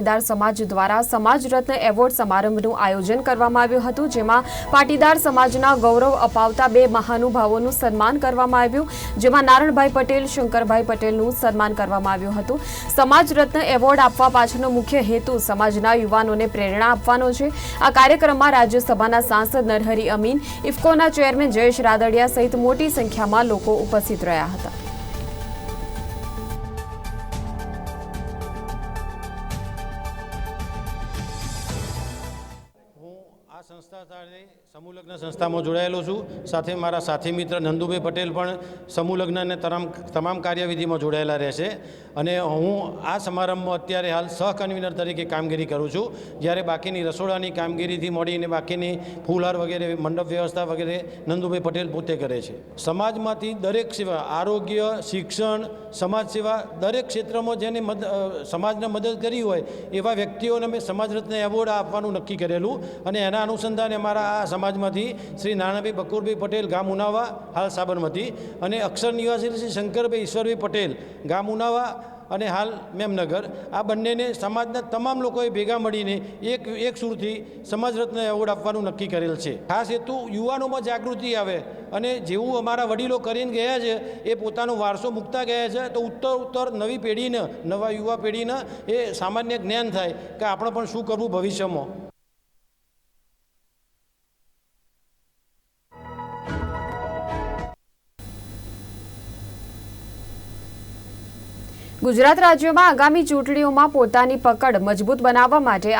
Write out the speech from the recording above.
પાટીદાર સમાજ દ્વારા સમાજ રત્ન એવોર્ડ સમારંભનું આયોજન કરવામાં આવ્યું હતું, જેમાં પાટીદાર સમાજના ગૌરવ અપાવતા બે મહાનુભાવોનું સન્માન કરવામાં આવ્યું, જેમાં નારણભાઈ પટેલ, શંકરભાઈ પટેલનું સન્માન કરવામાં આવ્યું હતું. સમાજ રત્ન એવોર્ડ આપવા પાછળનો મુખ્ય હેતુ સમાજના યુવાનોને પ્રેરણા આપવાનો છે. આ કાર્યક્રમમાં રાજ્યસભાના સાંસદ નરહરી અમીન, ઇફકોના ચેરમેન જયેશ રાદડિયા સહિત મોટી સંખ્યામાં લોકો ઉપસ્થિત રહ્યા હતા. આ સંસ્થા સાથે સમૂહલગ્ન સંસ્થામાં જોડાયેલો છું. સાથે મારા સાથી મિત્ર નંદુભાઈ પટેલ પણ સમૂહલગ્ન અને તમામ તમામ કાર્યવિધિમાં જોડાયેલા રહેશે. અને હું આ સમારંભમાં અત્યારે હાલ સહ કન્વીનર તરીકે કામગીરી કરું છું. જ્યારે બાકીની રસોડાની કામગીરીથી મળીને બાકીની ફૂલહાર વગેરે, મંડપ વ્યવસ્થા વગેરે નંદુભાઈ પટેલ પોતે કરે છે. સમાજમાંથી દરેક સેવા, આરોગ્ય, શિક્ષણ, સમાજ સેવા દરેક ક્ષેત્રમાં જેને મદ સમાજને મદદ કરી હોય એવા વ્યક્તિઓને મેં સમાજ રત્ન એવોર્ડ આપવાનું નક્કી કરેલું. અને એના અનુસંધાને અમારા આ સમાજમાંથી શ્રી નાનાભાઈ બકુરભાઈ પટેલ ગામ ઉનાવા હાલ સાબરમતી અને અક્ષર નિવાસી શ્રી શંકરભાઈ ઈશ્વરભાઈ પટેલ ગામ ઉનાવા અને હાલ મેમનગર. આ બંનેને સમાજના તમામ લોકોએ ભેગા મળીને એક એક સુરથી સમાજ રત્ન એવોર્ડ આપવાનું નક્કી કરેલ છે. ખાસ હેતુ યુવાનોમાં જાગૃતિ આવે અને જેવું અમારા વડીલો કરીને ગયા છે, એ પોતાનો વારસો મૂકતા ગયા છે, તો ઉત્તર ઉત્તર નવી પેઢીને, નવા યુવા પેઢીને એ સામાન્ય જ્ઞાન થાય કે આપણે પણ શું કરવું ભવિષ્યમાં. ગુજરાત રાજ્યમાં આગામી ચૂંટણીઓમાં પોતાની પકડ મજબૂત બનાવવા માટે